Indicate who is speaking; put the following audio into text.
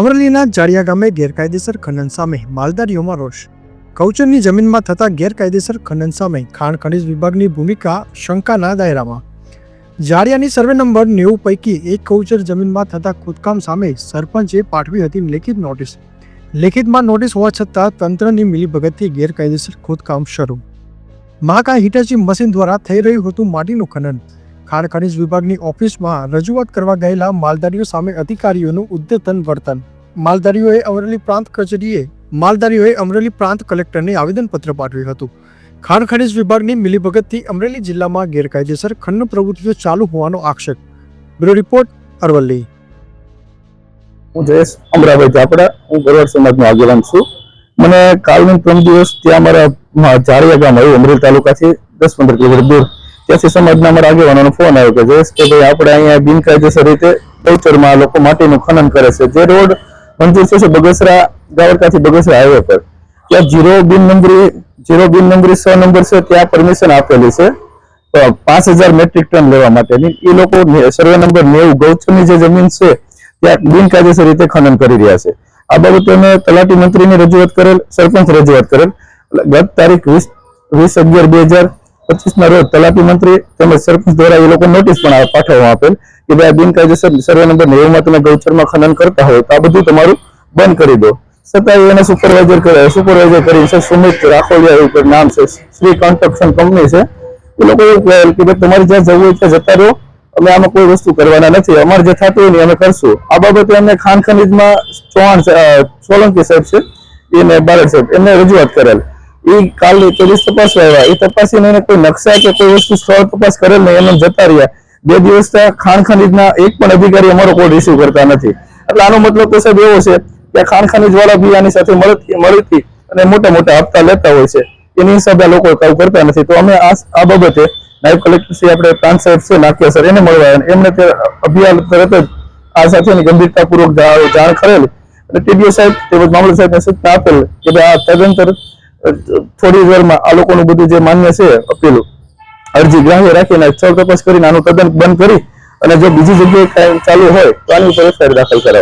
Speaker 1: અમરેલીના જાડિયા ગામે ગેરકાયદેસર ખનન સામે માલદારીઓમાં રોષ. કૌચરની જમીનમાં થતા ગેરકાયદેસર ખનન સામે ખાણ ખનિજ વિભાગની ભૂમિકા શંકાના દાયરામાં. જાડિયાની સર્વે નંબર નેવું પૈકી એક કૌચર જમીનમાં થતા ખોદકામ સામે સરપંચે પાઠવી હતી લેખિત નોટિસ. લેખિતમાં નોટિસ હોવા છતાં તંત્રની મિલીભગતથી ગેરકાયદેસર ખોદકામ શરૂ. મહાકા હિટાચી મશીન દ્વારા થઈ રહ્યું હતું માટીનું ખનન. ખાણ ખનિજ વિભાગની ઓફિસમાં રજૂઆત કરવા ગયેલા માલધારીઓ સામે અધિકારીઓનું ઉદ્યતન વર્તન. માલધારીઓએ અમરેલી પ્રાંત કચેરીએ માલધારીઓએ અમરેલી પ્રાંત કલેક્ટરને આવેદનપત્ર પાઠવ્યું હતું. ખાણ ખનિજ વિભાગની મિલીભગતથી અમરેલી જિલ્લામાં ગેરકાયદેસર ખનન પ્રવૃત્તિઓ ચાલુ હોવાનો આક્ષેપ. Bureau report, Aravalli.
Speaker 2: હું જયેશ અમરાભાઈ ચાપડા હું ગરવાડ સમાજનો આગેવાન છું. મને કાલની ત્રણ દિવસ ત્યાં અમારા મા- જાળિયા ગામ આવ્યું, અમરેલી તાલુકાથી દસ પંદર કિલોમીટર દૂર. ત્યાંથી સમાજના અમારા આગેવાનોનો ફોન આવ્યો કે જયેશ કે ભાઈ, આપણે અહીંયા બિનકાયદેસર રીતે કલ્ચરમાં લોકો માટીનું ખનન કરે છે. જે રોડ મંજૂર છે બગસરા ગાવડકાથી બગસરા હાઈવે પર. ત્યાં જીરો બિન નંબરી, જીરો બિન નંબરી સો નંબર છે, ત્યાં પરમિશન આપેલી છે. પાંચ હજાર મેટ્રિક ટન લેવા માટેની. એ લોકો સર્વે નંબર નેવું, ગૌચરની જે જમીન છે, ત્યાં બિનકાયદેસર રીતે ખનન કરી રહ્યા છે. આ બાબતે અમે તલાટી મંત્રીને રજૂઆત કરેલ, સરપંચ રજૂઆત કરેલ. ગત તારીખ વીસ વીસ અગિયાર બે હજાર પચીસ રોજ તલાટી મંત્રી તેમજ સરપંચ દ્વારા એ લોકો નોટિસ પણ પાઠવવા આપેલ કે ભાઈ બિનકાયદેસર સર્વે નંબર નેવુંમાં તમે ગૌચરમાં ખનન કરતા હોય તો આ બધું તમારું બંધ કરી દો. છતાં એને સુપરવાઇઝર કરે સુપરવાઇઝર કરી છે સુમિત રાખોલિયા કંઈક નામ છે, શ્રી કન્સ્ટ્રક્શન કંપની છે. એ લોકો એવું કહેલ કે ભાઈ તમારે જ્યાં જવું હોય ત્યાં જતા રહો, અમે આમાં કોઈ વસ્તુ કરવાના નથી, અમારે જે થતું હોય ને અમે કરશું. આ બાબતે અમને ખાન ખનીજમાં ચૌહાણ સોલંકી સાહેબ છે એને બાળક સાહેબ, એમને રજૂઆત કરેલ. એ કાલે પોલીસ તપાસવા આવ્યા. એ તપાસીને એને કોઈ નકશા કે કોઈ વસ્તુ સ્થળ તપાસ કરેલ નહીં એમને જતા રહ્યા. બે દિવસ ખાણ ખનીજના એક પણ અધિકારી અમારો કોડ ઇસ્યુ કરતા નથી. એટલે આનો મતલબ તો સાહેબ એવો છે કે ખાણ ખનીજ વાળા બી આની સાથે મળતી મળતી અને મોટા મોટા હપ્તા લેતા હોય છે. એની હિસાબે આ લોકો કાંઈ કરતા નથી. તો અમે આ બાબતે નાયબ કલેક્ટર શ્રી આપણે પ્રાંત સાહેબ છે નાખ્યા સર, એને મળવા. એમને તે અભિયાન તરત જ આ સાથેની ગંભીરતાપૂર્વક જાણ કરેલ. અને ટીડીઓ સાહેબ તેમજ મામલત સાહેબને સૂચના આપેલ કે ભાઈ આ તદંતર થોડી વારમાં આ લોકોનું બધું જે માન્ય છે અપીલું, અરજી ગ્રાહ્ય રાખીને સ્થળ તપાસ કરીને આનું તદ્દન બંધ કરી અને જો બીજી જગ્યાએ ચાલુ હોય તો આની ઉપર એફઆઈઆર દાખલ કરાવો.